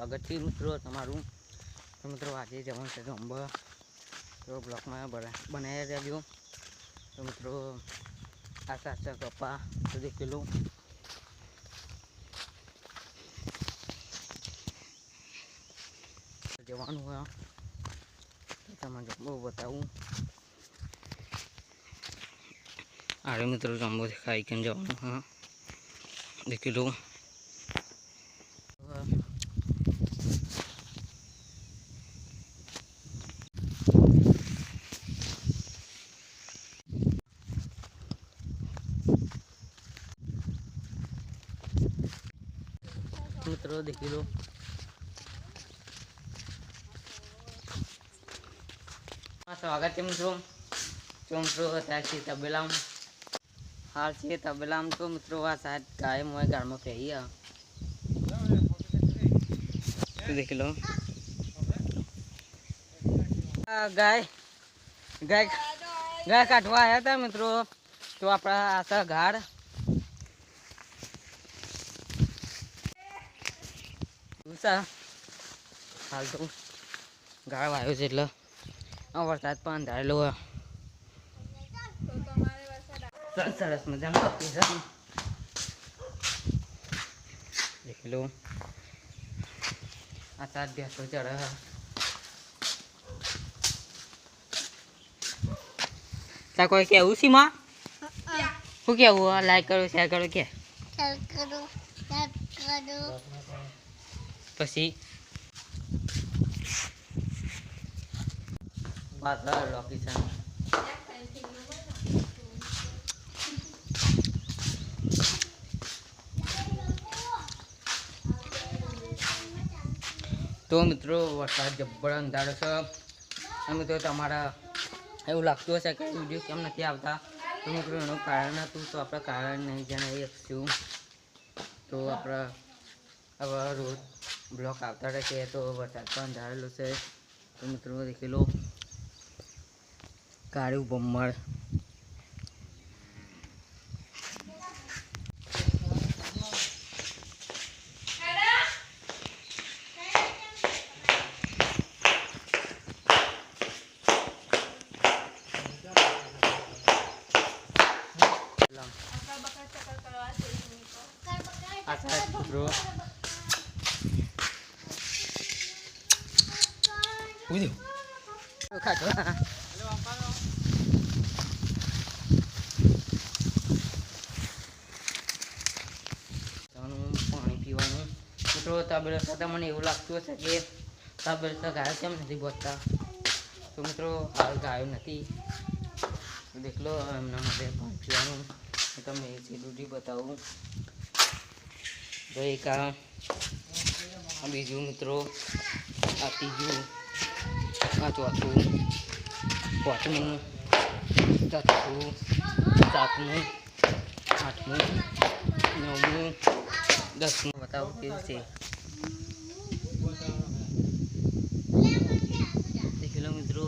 સ્વાગત છે મિત્રો તમારું તો મિત્રો આજે જવાનું છે અંબા તો બ્લોકમાં બનાવી રહેજો તો મિત્રો આશા આશા કપા સુધી કિલો જવાનું હોય. તમને જમવું બતાવું. આરે મિત્રો જમવો દેખાય કેમ જવાનું હા દેખી લો મિત્રો, દેખી લો. સ્વાગત છે મિત્રો. તો મિત્રો, અત્યારે છીએ તબેલામ. હાલ છીએ તબેલામ તો મિત્રો, આ સાહેબ કાયમ હોય, ગાળમાં પહેરી દેખી લો. ગાય. ગાય ગાય કાઢવા આવ્યા હતા મિત્રો. તો આપણા આશા ઘાડ. ઉષા હાલ તો ગાળ વાયો છે એટલે. આ વરસાદ પણ અંધારેલો હોય. સરસ મજાનું આ સાત ભેંસો ચડે છે. તા કોઈ કેવું છે માં શું કેવું લાઈક કરો શેર કરો કે પછી પાછળ લોકેશન તો મિત્રો વરસાદ જબ્બર અંધારો છે અને તો તમારા એવું લાગતું હશે કે વીડિયો કેમ નથી આવતા? તો મિત્રો, એનું કારણ હતું તો આપણે કારણ નહીં જણાવી શકશું. તો આપણે હવે રોજ બ્લોક આવતા રહેશે, તો વરસાદ પણ ધારેલો છે. તો મિત્રો, દેખી લો. કાળું બમ્મર આ સાહેબ મિત્રો ખાતો ખાવાનું, પાણી પીવાનું મિત્રો તબેલો સાથે મને એવું લાગતું હશે કે તાબેલ ગાયો કેમ નથી બોલતા તો મિત્રો હાલ ગાયો નથી દેખલો એમના માટે પાણી પીવાનું તમને એ સીધું બતાવું તો એક આ આ બીજું મિત્રો આ ત્રીજું આ ચોથું પાંચમું છઠ્ઠું સાતમું આઠમું નવમું દસમું બતાવું કેવું છે દેખી લો મિત્રો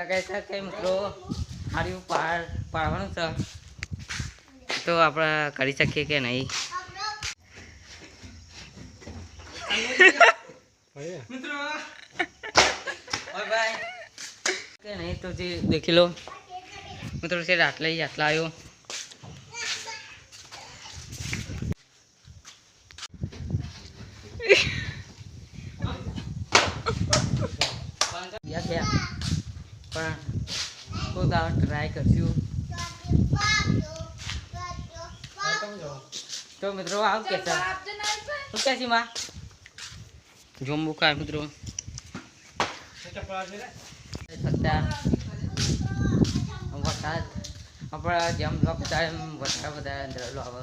લગાય છે કે મિત્રો? હાર્યું પાડ પાડવાનું છે. તો આપણે કરી શકીએ કે નહીં? મિત્રો. કે નહીં તો જે દેખી લો. મિત્રો છે આટલા આટલા આવ્યો ગયા ગયા પણ કોઈ દાવ ટ્રાય કરશું તો મિત્રો, આવ કે છે? શું કે છે માં જોમ્બુ કાય મિત્રો. સત્તા વરસાદ. આપણા જેમ લોક વધારે એમ વધારે વધારે અંદરેલો આવે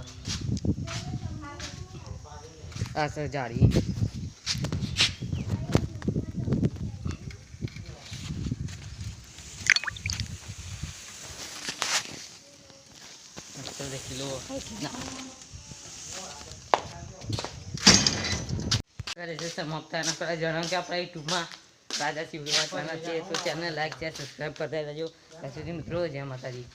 આ સર જાળી Esto de kilo. કરે છે સમાપ્ત જણાવ્યું કે આપણા યુટ્યુબમાં રાજા શિવરી તો ચેનલ લાઈક સબસ્ક્રાઈબ કરતા રહેજો ત્યાં સુધી મિત્રો જય માતાજી